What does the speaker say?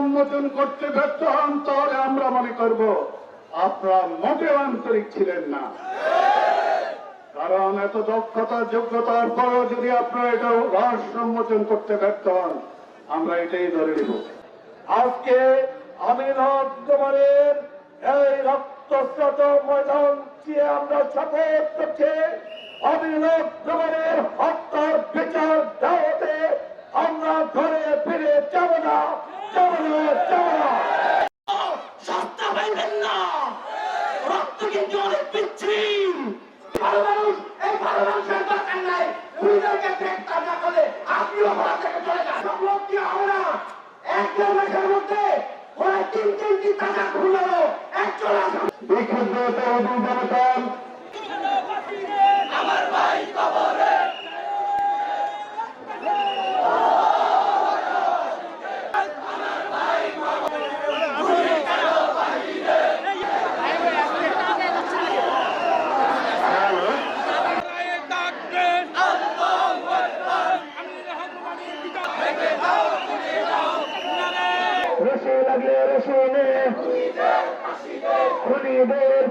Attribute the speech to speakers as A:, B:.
A: উন্মোচন করতে ব্যর্থ হন, তাহলে আমরা মনে করব আপনারা মোটেও আন্তরিক ছিলেন না। কারণ এত দক্ষতা, যোগ্যতার পরও যদি আপনারা এটা রহস্য উন্মোচন করতে ব্যর্থ হন আমরা এটাই ধরে নিব।
B: আজকে আমিনুর এই রক্তস্রোত ময়দান দিয়ে আমরা শপথ করছি জমানের হত্যার বিচার দেওয়াতে আমরা ঘরে ফিরে যাব না যাব না যাব না।
C: রক্ত ভালো মানুষ, এই করলে আপনিও একটা মাসের মধ্যে ওরা তিন তিনটি টাকা খুলল একজন
A: বিক্ষুব্ধ জনতন আমার ভাই কবরে। রসুনে খুলিদের